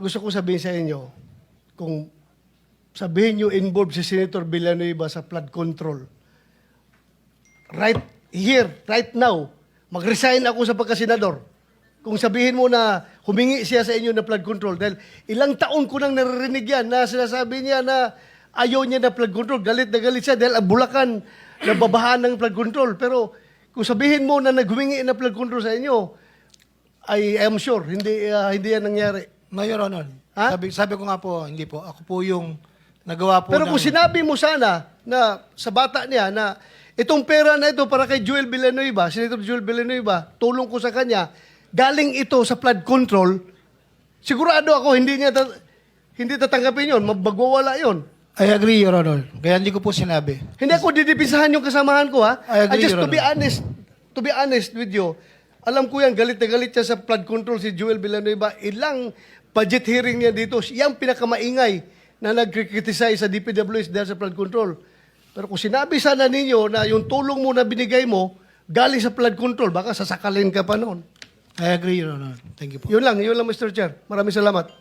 gusto ko sabihin sa inyo, kung sabihin nyo involved si Senator Villanueva sa flood control, right here, right now, mag-resign ako sa pagkasenador. Kung sabihin mo na humingi siya sa inyo ng flood control, dahil ilang taon ko nang naririnig yan na sinasabi niya na ayaw niya na flood control, galit na galit siya dahil ang Bulacan nababahan ng flood control. Pero kung sabihin mo na naghumingi na flood control sa inyo, I am sure, hindi, ah, hindi yan nangyari. No, Your Honor. Ha? Sabi, sabi ko nga po, hindi po. Ako po yung nagawa po Pero ng... kung sinabi mo sana na sa bata niya na itong pera na ito para kay Joel Villanueva, Senator Joel Villanueva, tulong ko sa kanya, galing ito sa flood control, sigurado ako hindi niya ta- hindi tatanggapin yon, mabagwawala yon. I agree, Your Honor. Kaya hindi ko po sinabi. Hindi ako didipisahan yung kasamahan ko ha. I agree, just Your to be Honor. honest, to be honest with you, alam ko yan, galit na galit siya sa flood control si Joel Villanueva. Ilang budget hearing niya dito, siya ang pinakamaingay na nagkriticize sa DPWS dahil sa flood control. Pero kung sinabi sana ninyo na yung tulong mo na binigay mo, galing sa flood control, baka sasakalin ka pa noon. I agree, Your Honor. Thank you po. Yun lang, yun lang Mr. Chair. Maraming salamat.